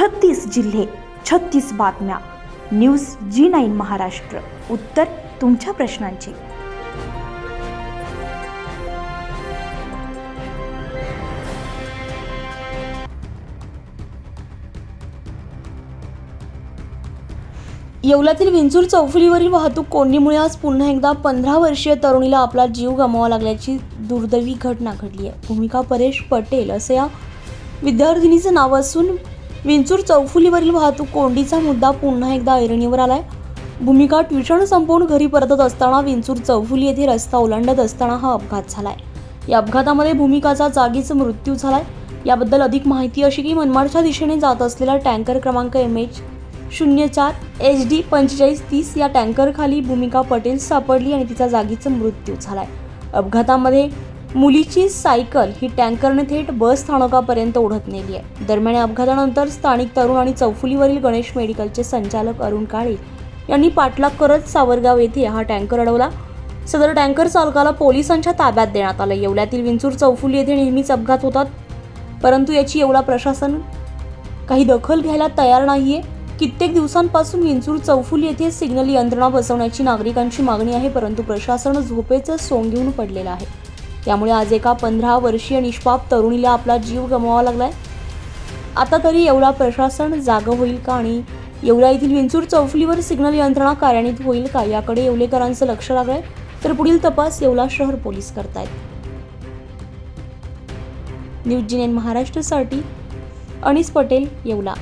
छत्तीस जिल्हे छत्तीस बातम्या. News G nine Maharashtra. उत्तर तुमच्या प्रश्नांची. येवल्यातील विंचूर चौफुलीवरील वाहतूक कोंडीमुळे आज पुन्हा एकदा पंधरा वर्षीय तरुणीला आपला जीव गमावा लागल्याची दुर्दैवी घटना घडली आहे. भूमिका परेश पटेल असं या विद्यार्थिनीचं नाव असून विंचूर चौफुलीवरील वाहतूक कोंडीचा मुद्दा पुन्हा एकदा ऐरणीवर आलाय. भूमिका ट्युशन संपवून घरी परतत असताना विंचूर चौफुली येथे रस्ता ओलांडत असताना हा अपघात झालाय. या अपघातामध्ये भूमिकाचा जागीच मृत्यू झालाय. याबद्दल अधिक माहिती अशी की मनमाडच्या दिशेने जात असलेला टँकर क्रमांक एम एच शून्य चार एच डी पंचेचाळीस तीस या टँकरखाली भूमिका पटेल सापडली आणि तिचा जागीच मृत्यू झालाय. अपघातामध्ये मुलीची सायकल ही टँकरने थेट बस स्थानकापर्यंत ओढत नेली आहे. दरम्यान या अपघातानंतर स्थानिक तरुण आणि चौफुलीवरील गणेश मेडिकलचे संचालक अरुण काळे यांनी पाठलाग करत सावरगाव येथे हा टँकर अडवला. सदर टँकर चालकाला पोलिसांच्या ताब्यात देण्यात आलं. येवल्यातील विंचूर चौफुली येथे नेहमीच अपघात होतात. परंतु याची येवला प्रशासन काही दखल घ्यायला तयार नाहीये. कित्येक दिवसांपासून विंचूर चौफुली येथे सिग्नल यंत्रणा बसवण्याची नागरिकांची मागणी आहे परंतु प्रशासन झोपेचं सोंग घेऊन पडलेलं आहे. त्यामुळे आज एका पंधरा वर्षीय निष्पाप तरुणीला आपला जीव गमवावा लागलाय. आता तरी एवढा प्रशासन जागं होईल का आणि येवला येथील विंचूर चौफलीवर सिग्नल यंत्रणा कार्यान्वित होईल का याकडे येवलेकरांचं लक्ष लागलंय. तर पुढील तपास येवला शहर पोलीस करतायत. न्यूज जिनेन महाराष्ट्रसाठी अनिस पटेल येवला.